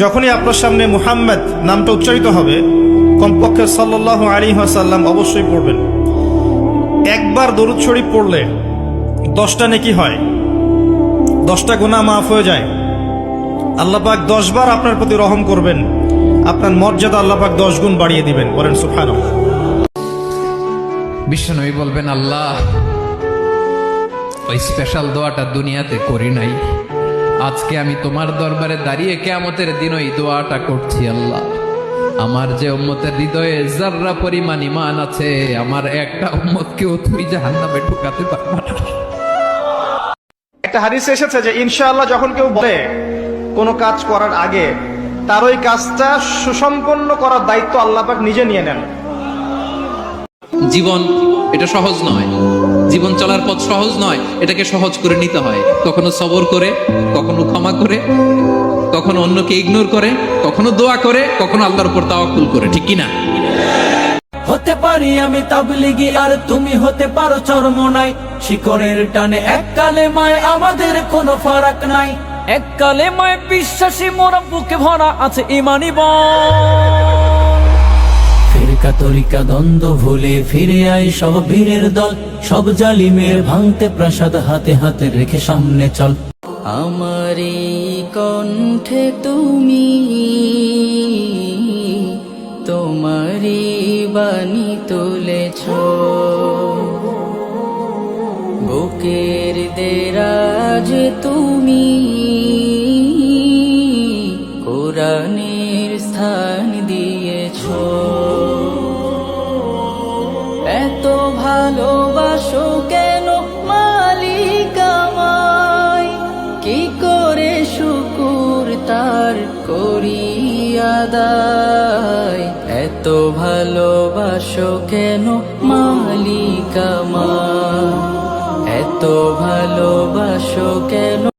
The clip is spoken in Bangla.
যখনই আপনার সামনে মুহাম্মদ নামটা উচ্চারিত হবে, কমপক্ষে সাল্লাহ আলী সাল্লাম অবশ্যই পড়বেন। একবার দরুদ শরীফ পড়লে দশটা নেকি হয়, দশটা গুণা মাফ হয়ে যায়। আল্লাপাক দশবার আপনার প্রতি রহম করবেন, আপনার মর্যাদা আল্লাপাক দশ গুণ বাড়িয়ে দিবেন। বলেন সুফান বিশ্বনবী বলবেন, আল্লাহ, ওই স্পেশাল দোয়াটা দুনিয়াতে করি নাই। আজকে আমি তোমার দরবারে দাঁড়িয়ে কেয়ামতের দিন ওই দোয়াটা করছি, আল্লাহ। আমার যে উম্মতের হৃদয়ে জাররা পরিমাণ ইমান আছে, আমার একটা উম্মতকেও তুই জাহান্নামে ঢুকাতে পারবা না। একটা হাদিসে এসেছে যে, ইনশাআল্লাহ যখন কেউ বলে কোনো কাজ করার আগে, তার ওই কাজটা সুসম্পন্ন করার দায়িত্ব আল্লাপাক নিজে নিয়ে নেন। জীবন, এটা সহজ নয়। জীবন চলার পথ সহজ নয়, এটাকে সহজ করে নিতে হয়। কখনো সবর করে, কখনো ক্ষমা করে, কখনো অন্যকে ইগনোর করে, কখনো দোয়া করে, কখনো আল্লাহর উপর তাওয়াক্কুল করে, ঠিক কি না হতে পারি আমি তাবলিগি, আর তুমি হতে পারো চরমনাই শিকড়ের টানে এক কালে মায় আমাদের কোনো ফারাক নাই। এক কালে মায় বিশ্বাসী মোরা বুকে ভরা আছে ইমানি ফিরকা দ্বন্দ্ব ভুলে ফিরে আয় সব বীরের দল। সব জালিমের ভাঙতে প্রাসাদ হাতে হাতে রেখে সামনে চল। আমার কণ্ঠে তুমি, তোমারি বাণী তুলেছ। বুকের দেরাজ তুমি ভালোবাসো কেন মালিক কি করে শুকুর তার করি এত ভালোবাসো কেন মালিক আমায়? এত ভালোবাসো কেন